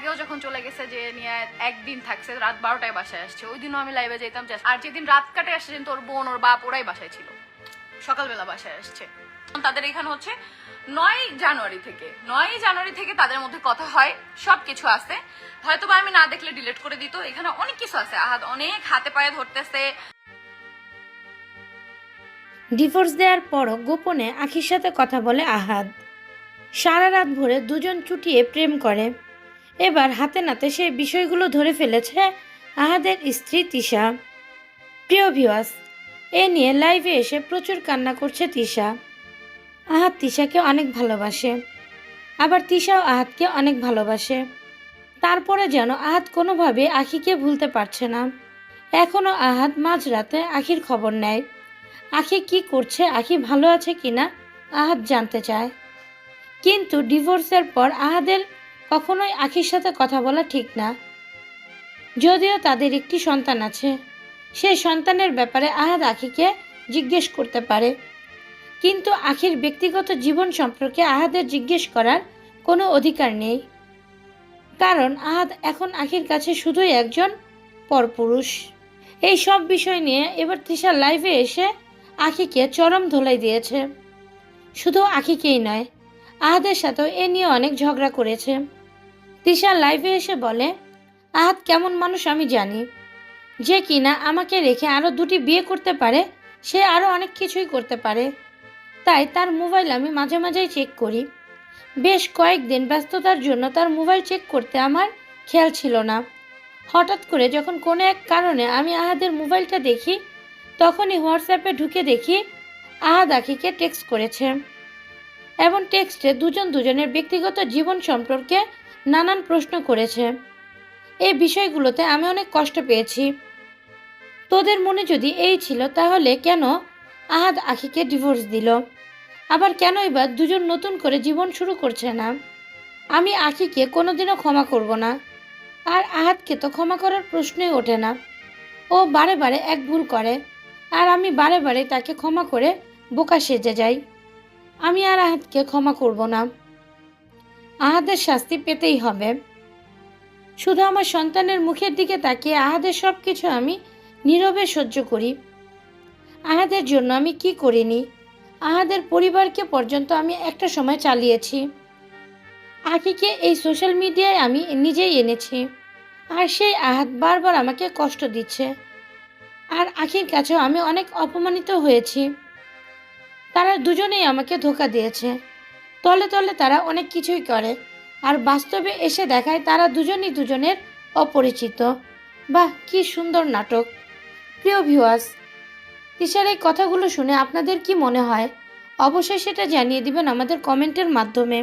আগেও যখন চলে গেছে যে নিয়ে একদিন থাকছে, রাত বারোটায় বাসায় আসছে। ওই দিনও আমি লাইভে যেতাম আর যেদিন রাত কাটে আসছে তোর বোন, ওর বাপ ওরাই বাসায় ছিল। সকালবেলা বাসায় আসছে। তাদের এখানে হচ্ছে নয় জানুয়ারি থেকে। নয় জানুয়ারি থেকে তাদের মধ্যে কথা হয় সব কিছু আছে। হয়তো বা আমি না দেখলে ডিলিট করে দিত। এখানে অনেক কিছু আছে। আহাত অনেক হাতে পায়ে ধরতেছে। ডিভোর্স দেওয়ার পরও গোপনে আখির সাথে কথা বলে আহাদ। সারা রাত ভরে দুজন চুটিয়ে প্রেম করে। এবার হাতে নাতে সে বিষয়গুলো ধরে ফেলেছে আহাদের স্ত্রী তিশা। প্রিয় ভিওয়াস এ নিয়ে লাইভে এসে প্রচুর কান্না করছে তিশা। আহাত তিশাকে অনেক ভালোবাসে, আবার তিশাও আহাতকে অনেক ভালোবাসে। তারপরে যেন আহাত কোনোভাবে আখিকে ভুলতে পারছে না। এখনও আহাদ মাঝরাতে আখির খবর নেয়। আখি কি করছে, আখি ভালো আছে কিনা আহাত জানতে চায়। কিন্তু ডিভোর্সের পর আহাদের কখনোই আখির সাথে কথা বলা ঠিক না। যদিও তাদের একটি সন্তান আছে, সেই সন্তানের ব্যাপারে আহাদ আখিকে জিজ্ঞেস করতে পারে। কিন্তু আখির ব্যক্তিগত জীবন সম্পর্কে আহাদের জিজ্ঞেস করার কোনো অধিকার নেই। কারণ আহাদ এখন আখির কাছে শুধুই একজন পরপুরুষ। এই সব বিষয় নিয়ে এবার তিশা লাইভে এসে আখিকে চরম ধোলাই দিয়েছে। শুধু আখিকেই নয়, আহাদের সাথেও এ নিয়ে অনেক ঝগড়া করেছে। তিশা লাইভে এসে বলে আহাদ কেমন মানুষ আমি জানি। যে কিনা আমাকে রেখে আরও দুটি বিয়ে করতে পারে, সে আরও অনেক কিছুই করতে পারে। তাই তার মোবাইল আমি মাঝে মাঝেই চেক করি। বেশ কয়েকদিন ব্যস্ততার জন্য তার মোবাইল চেক করতে আমার খেয়াল ছিল না। হঠাৎ করে যখন কোনো এক কারণে আমি আহাদের মোবাইলটা দেখি, তখনই হোয়াটসঅ্যাপে ঢুকে দেখি, আহাদ আখিকে টেক্সট করেছে। এবং টেক্সটে দুজন দুজনের ব্যক্তিগত জীবন সম্পর্কে নানান প্রশ্ন করেছে। এই বিষয়গুলোতে আমি অনেক কষ্ট পেয়েছি। তোদের মনে যদি এই ছিল, তাহলে কেন আহাদ আখিকে ডিভোর্স দিল? আবার কেন এবার দুজন নতুন করে জীবন শুরু করছে না? আমি আখিকে কোনোদিনও ক্ষমা করব না। আর আহাদকে তো ক্ষমা করার প্রশ্নই ওঠে না। ও বারে বারে এক ভুল করে, আর আমি বারে বারে তাকে ক্ষমা করে বোকা সেজে যাই। আমি আর আহাদকে ক্ষমা করব না। আহাদের শাস্তি পেতেই হবে। শুধু আমার সন্তানের মুখের দিকে তাকিয়ে আহাদের সব কিছু আমি নীরবে সহ্য করি। আহাদের জন্য আমি কি করিনি? আহাদের পরিবারকে পর্যন্ত আমি একটা সময় চালিয়েছি। আখিকে এই সোশ্যাল মিডিয়ায় আমি নিজেই এনেছি। আর সেই আহাত বারবার আমাকে কষ্ট দিচ্ছে। আর আখির কাছেও আমি অনেক অপমানিত হয়েছি। তারা দুজনেই আমাকে ধোকা দিয়েছে। তলে তলে তারা অনেক কিছুই করে। আর বাস্তবে এসে দেখায় তারা দুজনই দুজনের অপরিচিত। বাহ, কি সুন্দর নাটক। প্রিয় ভিউয়ার্স তিশার এই কথাগুলো শুনে আপনাদের কি মনে হয়? অবশ্যই সেটা জানিয়ে দিবেন আমাদের কমেন্টের মাধ্যমে।